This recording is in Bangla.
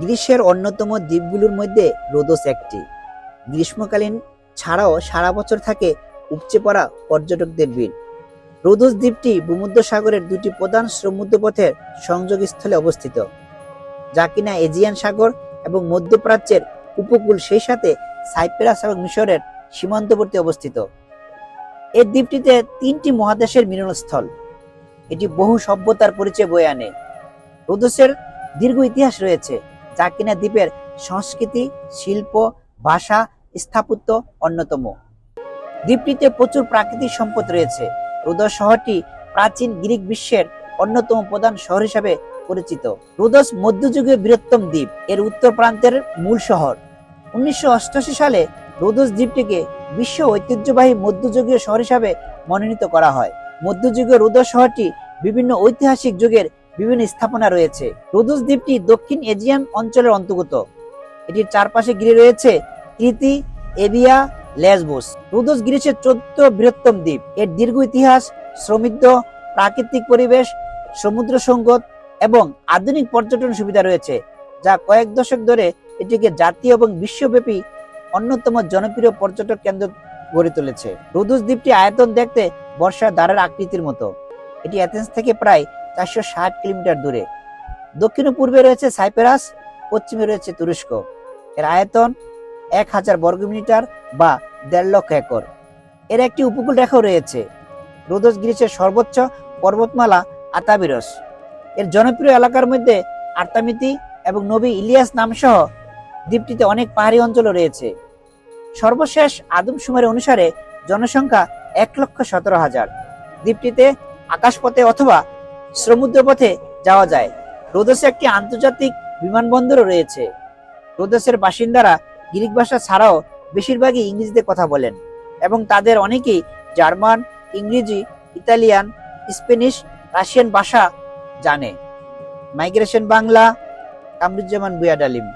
গ্রীষ্মের অন্যতম দ্বীপগুলোর মধ্যে রোদোস একটি। গ্রীষ্মকালীন ছাড়াও সারা বছর থাকে উপচে পড়া পর্যটকদের ভিড়। রোদোস দ্বীপটি ভূমধ্যসাগরের দুটি প্রধান সমুদ্রপথের সংযোগস্থলে অবস্থিত, যা কিনা এজিয়ান সাগর এবং মধ্যপ্রাচ্যের উপকূল সেই সাথে সাইপ্রাস এবং মিশরের সীমান্তবর্তী অবস্থিত। এই দ্বীপটিতে তিনটি মহাদেশের মিলনস্থল, এটি বহু সভ্যতার পরিচয় বয়ে আনে। রোদোসের দীর্ঘ ইতিহাস রয়েছে। যা কিনা দ্বীপের সংস্কৃতি, শিল্প, ভাষা স্থাপত্য অন্যতম। দ্বীপটিতে প্রচুর প্রাকৃতিক সম্পদ রয়েছে। রোদস শহরটি প্রাচীন গ্রিক বিশ্বের অন্যতম প্রধান শহর হিসাবে পরিচিত। রোদস মধ্যযুগীয় বৃহত্তম দ্বীপ। এর উত্তর প্রান্তের মূল শহর। উনিশশো অষ্টআশি সালে রোদস দ্বীপটিকে বিশ্ব ঐতিহ্যবাহী মধ্যযুগীয় শহর হিসাবে মনোনীত করা হয়। মধ্যযুগীয় রোদস শহরটি বিভিন্ন ঐতিহাসিক যুগের বিভিন্ন স্থাপনা রয়েছে। রোদস দ্বীপটি দক্ষিণ এজিয়ান অঞ্চলের অন্তর্গত। এটির চারপাশে ঘিরে রয়েছে কৃতি এবিয়া লেসবোস রোদস গ্রিসের চোদ্দ বৃহত্তম দ্বীপ। এর দীর্ঘ ইতিহাস, সমৃদ্ধ প্রাকৃতিক পরিবেশ, সমুদ্র সঙ্গত এবং আধুনিক পর্যটন সুবিধা রয়েছে, যা কয়েক দশক ধরে এটিকে জাতীয় এবং বিশ্বব্যাপী অন্যতম জনপ্রিয় পর্যটক কেন্দ্র গড়ে তুলেছে। রুদুস দ্বীপটি আয়তন দেখতে বর্ষার দ্বারের আকৃতির মতো। এটি অ্যাথেন্স থেকে প্রায় চারশো ষাট কিলোমিটার দূরে। দক্ষিণ পূর্বে রয়েছে সাইপ্রাস, পশ্চিমে রয়েছে তুরস্ক। এর আয়তন এক হাজার বর্গমিটার বা দেড় লক্ষ একর। এর একটি উপকূল রেখাও রয়েছে, রোদস গ্রিসের সর্বোচ্চ পর্বতমালা আতাবিরস। এর জনপ্রিয় এলাকার মধ্যে আর্তামিতি এবং নবী ইলিয়াস নামসহ দ্বীপটিতে অনেক পাহাড়ি অঞ্চলও রয়েছে। সর্বশেষ আদমশুমারি অনুসারে জনসংখ্যা এক লক্ষ সতেরো হাজার। দ্বীপটিতে আকাশপথে অথবা সমুদ্রপথে যাওয়া যায়। রোদসে একটি আন্তর্জাতিক বিমানবন্দরও রয়েছে। রোদসের বাসিন্দারা গ্রিক ভাষা ছাড়াও বেশিরভাগই ইংরেজিতে কথা বলেন এবং তাদের অনেকেই জার্মান, ইংরেজি, ইতালিয়ান স্পেনিশ রাশিয়ান ভাষা জানে। মাইগ্রেশন বাংলা, কামরুজ্জামান বুয়াডালিম।